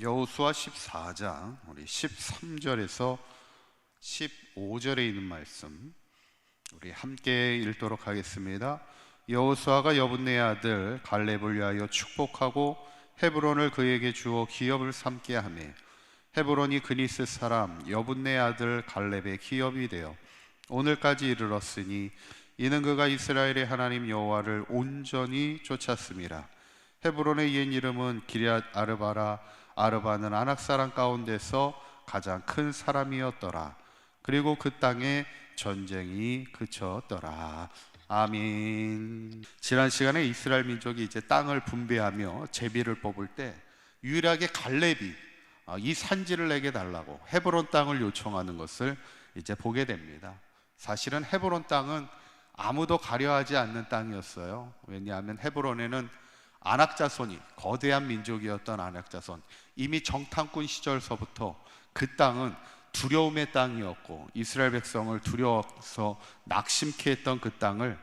여호수아 14장 우리 13절에서 15절에 있는 말씀 우리 함께 읽도록 하겠습니다. 여호수아가 여분네 아들 갈렙을 위하여 축복하고 헤브론을 그에게 주어 기업을 삼게 하며 헤브론이 그니스 사람 여분네 아들 갈렙의 기업이 되어 오늘까지 이르렀으니 이는 그가 이스라엘의 하나님 여호와를 온전히 쫓았습니다. 헤브론의 옛 이름은 기럇 아르바라 아르바는 아낙 사람 가운데서 가장 큰 사람이었더라. 그리고 그 땅에 전쟁이 그쳤더라. 아멘. 지난 시간에 이스라엘 민족이 이제 땅을 분배하며 제비를 뽑을 때 유일하게 갈렙이 어, 이 산지를 내게 달라고 헤브론 땅을 요청하는 것을 이제 보게 됩니다. 사실은 헤브론 땅은 아무도 가려하지 않는 땅이었어요. 왜냐하면 헤브론에는 안악자손이 거대한 민족이었던 안악자손 이미 정탐꾼 시절서부터 그 땅은 두려움의 땅이었고 이스라엘 백성을 두려워서 낙심케 했던 그 땅을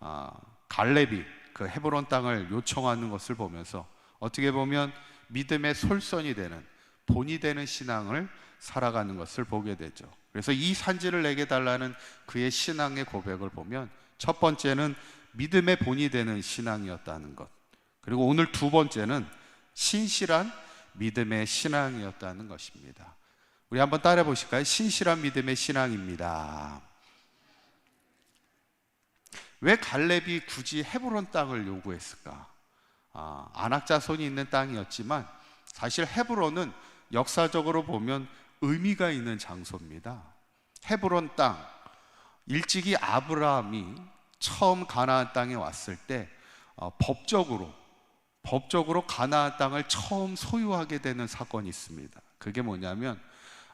아, 갈렙이 그 헤브론 땅을 요청하는 것을 보면서 어떻게 보면 믿음의 솔선이 되는 본이 되는 신앙을 살아가는 것을 보게 되죠. 그래서 이 산지를 내게 달라는 그의 신앙의 고백을 보면 첫 번째는 믿음의 본이 되는 신앙이었다는 것. 그리고 오늘 두 번째는 신실한 믿음의 신앙이었다는 것입니다. 우리 한번 따라 보실까요? 신실한 믿음의 신앙입니다. 왜 갈렙이 굳이 헤브론 땅을 요구했을까? 아, 안악자손이 있는 땅이었지만 사실 헤브론은 역사적으로 보면 의미가 있는 장소입니다. 헤브론 땅 일찍이 아브라함이 처음 가나안 땅에 왔을 때 어, 법적으로 법적으로 가나안 땅을 처음 소유하게 되는 사건이 있습니다. 그게 뭐냐면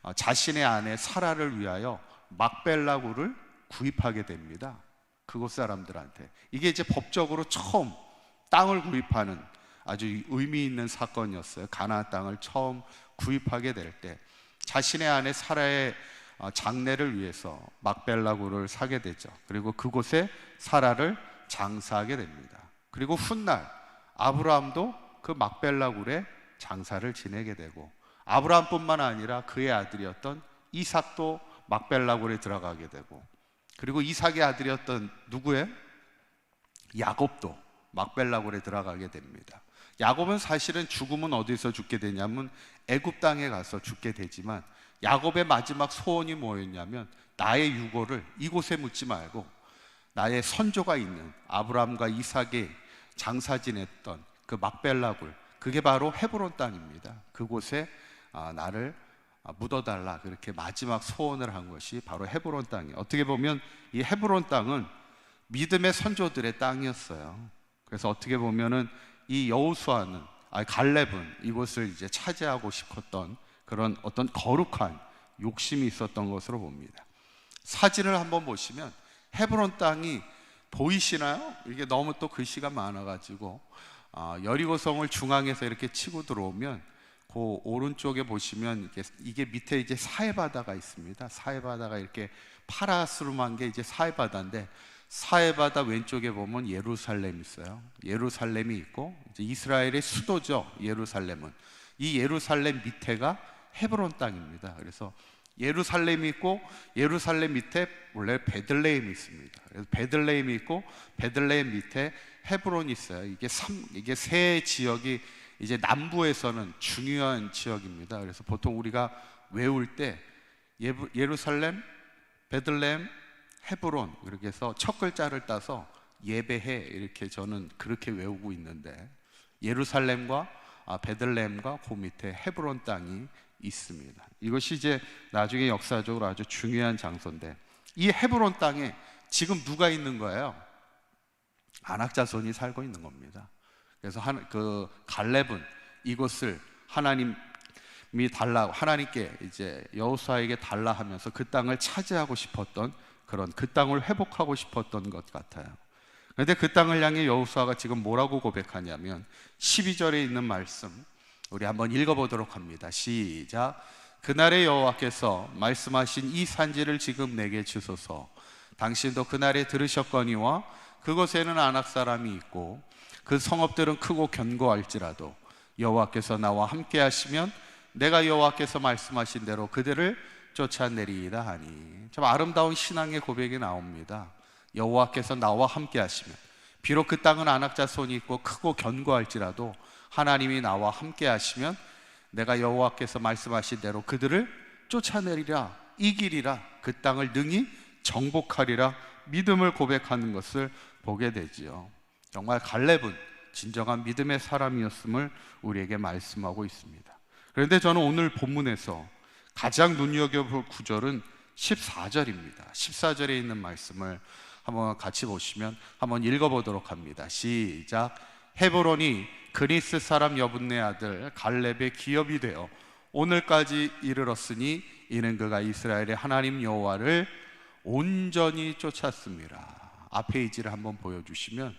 어, 자신의 아내 사라를 위하여 막벨라구를 구입하게 됩니다. 그곳 사람들한테 이게 이제 법적으로 처음 땅을 구입하는 아주 의미 있는 사건이었어요. 가나안 땅을 처음 구입하게 될 때 자신의 아내 사라의 어, 장례를 위해서 막벨라구를 사게 되죠. 그리고 그곳에 사라를 장사하게 됩니다. 그리고 훗날 아브라함도 그 막벨라 굴에 장사를 지내게 되고 아브라함뿐만 아니라 그의 아들이었던 이삭도 막벨라 굴에 들어가게 되고 그리고 이삭의 아들이었던 누구의 야곱도 막벨라 굴에 들어가게 됩니다. 야곱은 사실은 죽음은 어디서 죽게 되냐면 애굽 땅에 가서 죽게 되지만 야곱의 마지막 소원이 뭐였냐면 나의 유고를 이곳에 묻지 말고 나의 선조가 있는 아브라함과 이삭의 장사 지냈던 그 막벨라굴 그게 바로 헤브론 땅입니다. 그곳에 아, 나를 아, 묻어달라 그렇게 마지막 소원을 한 것이 바로 헤브론 땅이에요. 어떻게 보면 이 헤브론 땅은 믿음의 선조들의 땅이었어요. 그래서 어떻게 보면은 이 여호수아는 아 갈렙은 이곳을 이제 차지하고 싶었던 그런 어떤 거룩한 욕심이 있었던 것으로 봅니다. 사진을 한번 보시면 헤브론 땅이 보이시나요? 이게 너무 또 글씨가 많아가지고 아, 여리고성을 중앙에서 이렇게 치고 들어오면 그 오른쪽에 보시면 이게, 이게 밑에 이제 사해바다가 있습니다. 사해바다가 이렇게 파라스름한 게 이제 사해바다인데 사해바다 왼쪽에 보면 예루살렘 있어요. 예루살렘이 있고 이스라엘의 수도죠. 예루살렘은 이 예루살렘 밑에가 헤브론 땅입니다. 그래서 예루살렘이 있고 예루살렘 밑에 원래 베들레헴이 있습니다. 그래서 베들레헴이 있고 베들레헴 밑에 헤브론이 있어요. 이게 삼 이게 세 지역이 이제 남부에서는 중요한 지역입니다. 그래서 보통 우리가 외울 때 예루살렘, 베들레헴, 헤브론 이렇게 해서 첫 글자를 따서 예배해 이렇게 저는 그렇게 외우고 있는데 예루살렘과 아, 베들레헴과 그 밑에 헤브론 땅이 있습니다. 이것이 이제 나중에 역사적으로 아주 중요한 장소인데 이 헤브론 땅에 지금 누가 있는 거예요? 안악자손이 살고 있는 겁니다. 그래서 한, 그 갈렙은 이곳을 하나님이 달라 하나님께 이제 여호수아에게 달라 하면서 그 땅을 차지하고 싶었던 그런 그 땅을 회복하고 싶었던 것 같아요. 그런데 그 땅을 향해 여호수아가 지금 뭐라고 고백하냐면 12절에 있는 말씀 우리 한번 읽어보도록 합니다. 시작. 그날의 여호와께서 말씀하신 이 산지를 지금 내게 주소서. 당신도 그날에 들으셨거니와 그곳에는 안악 사람이 있고 그 성읍들은 크고 견고할지라도 여호와께서 나와 함께 하시면 내가 여호와께서 말씀하신 대로 그들을 쫓아내리이다 하니 참 아름다운 신앙의 고백이 나옵니다. 여호와께서 나와 함께 하시면 비록 그 땅은 안악자 손이 있고 크고 견고할지라도 하나님이 나와 함께 하시면 내가 여호와께서 말씀하신 대로 그들을 쫓아내리라 이기리라 그 땅을 능히 정복하리라 믿음을 고백하는 것을 보게 되지요. 정말 갈렙은 진정한 믿음의 사람이었음을 우리에게 말씀하고 있습니다. 그런데 저는 오늘 본문에서 가장 눈여겨볼 구절은 14절입니다. 14절에 있는 말씀을 한번 같이 보시면 한번 읽어보도록 합니다. 시작. 헤브론이 그리스 사람 여분네 아들 갈렙의 기업이 되어 오늘까지 이르렀으니 이는 그가 이스라엘의 하나님 여호와를 온전히 쫓았습니다. 앞 페이지를 한번 보여주시면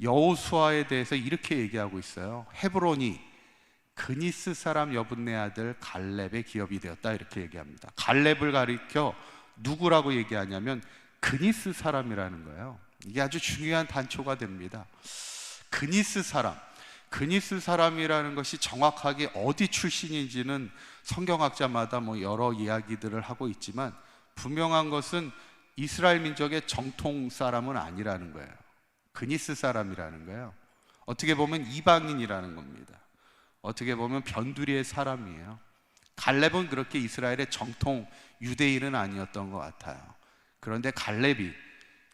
여호수아에 대해서 이렇게 얘기하고 있어요. 헤브론이 그니스 사람 여분네 아들 갈렙의 기업이 되었다 이렇게 얘기합니다. 갈렙을 가리켜 누구라고 얘기하냐면 그니스 사람이라는 거예요. 이게 아주 중요한 단초가 됩니다. 그니스 사람, 그니스 사람이라는 것이 정확하게 어디 출신인지는 성경학자마다 뭐 여러 이야기들을 하고 있지만 분명한 것은 이스라엘 민족의 정통 사람은 아니라는 거예요. 그니스 사람이라는 거예요. 어떻게 보면 이방인이라는 겁니다. 어떻게 보면 변두리의 사람이에요. 갈렙은 그렇게 이스라엘의 정통 유대인은 아니었던 것 같아요. 그런데 갈렙이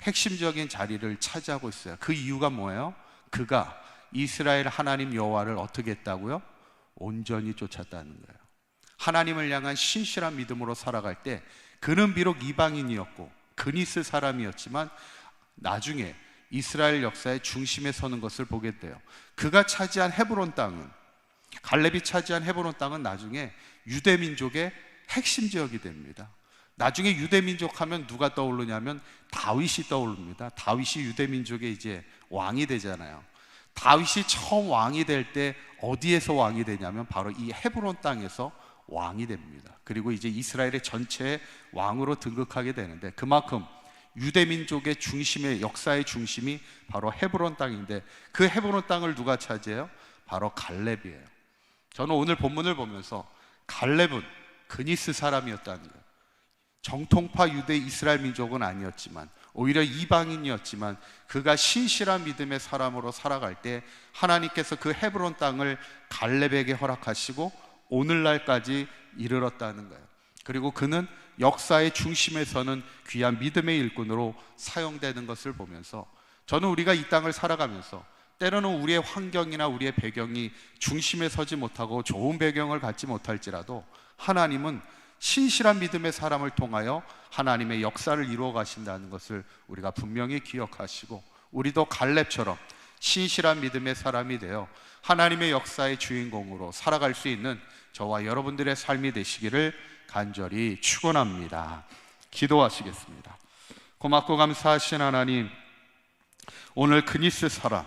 핵심적인 자리를 차지하고 있어요. 그 이유가 뭐예요? 그가 이스라엘 하나님 여호와를 어떻게 했다고요? 온전히 쫓았다는 거예요. 하나님을 향한 신실한 믿음으로 살아갈 때 그는 비록 이방인이었고 그니스 사람이었지만 나중에 이스라엘 역사의 중심에 서는 것을 보게 돼요. 그가 차지한 헤브론 땅은 갈렙이 차지한 헤브론 땅은 나중에 유대 민족의 핵심 지역이 됩니다. 나중에 유대 민족 하면 누가 떠오르냐면 다윗이 떠오릅니다. 다윗이 유대 민족의 이제 왕이 되잖아요. 다윗이 처음 왕이 될 때 어디에서 왕이 되냐면 바로 이 헤브론 땅에서 왕이 됩니다. 그리고 이제 이스라엘의 전체 왕으로 등극하게 되는데 그만큼 유대 민족의 중심의 역사의 중심이 바로 헤브론 땅인데 그 헤브론 땅을 누가 차지해요? 바로 갈렙이에요. 저는 오늘 본문을 보면서 갈렙은 그니스 사람이었다는 거예요. 정통파 유대 이스라엘 민족은 아니었지만 오히려 이방인이었지만 그가 신실한 믿음의 사람으로 살아갈 때 하나님께서 그 헤브론 땅을 갈렙에게 허락하시고 오늘날까지 이르렀다는 거예요. 그리고 그는 역사의 중심에서는 귀한 믿음의 일꾼으로 사용되는 것을 보면서 저는 우리가 이 땅을 살아가면서 때로는 우리의 환경이나 우리의 배경이 중심에 서지 못하고 좋은 배경을 갖지 못할지라도 하나님은 신실한 믿음의 사람을 통하여 하나님의 역사를 이루어 가신다는 것을 우리가 분명히 기억하시고 우리도 갈렙처럼 신실한 믿음의 사람이 되어 하나님의 역사의 주인공으로 살아갈 수 있는 저와 여러분들의 삶이 되시기를 간절히 축원합니다. 기도하시겠습니다. 고맙고 감사하신 하나님, 오늘 그니스 사람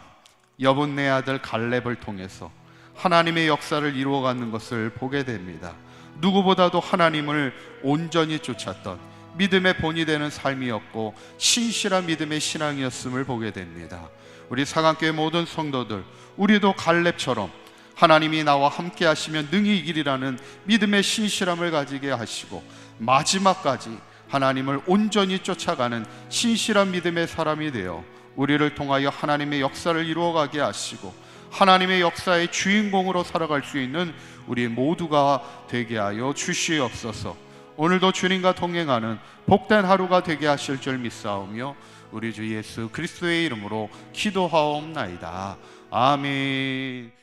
여분네 아들 갈렙을 통해서 하나님의 역사를 이루어가는 것을 보게 됩니다. 누구보다도 하나님을 온전히 쫓았던 믿음의 본이 되는 삶이었고 신실한 믿음의 신앙이었음을 보게 됩니다. 우리 사강교회 모든 성도들, 우리도 갈렙처럼 하나님이 나와 함께 하시면 능히 이기리라는 믿음의 신실함을 가지게 하시고 마지막까지 하나님을 온전히 쫓아가는 신실한 믿음의 사람이 되어 우리를 통하여 하나님의 역사를 이루어가게 하시고 하나님의 역사의 주인공으로 살아갈 수 있는 우리 모두가 되게 하여 주시옵소서. 오늘도 주님과 동행하는 복된 하루가 되게 하실 줄 믿사오며 우리 주 예수 그리스도의 이름으로 기도하옵나이다. 아멘.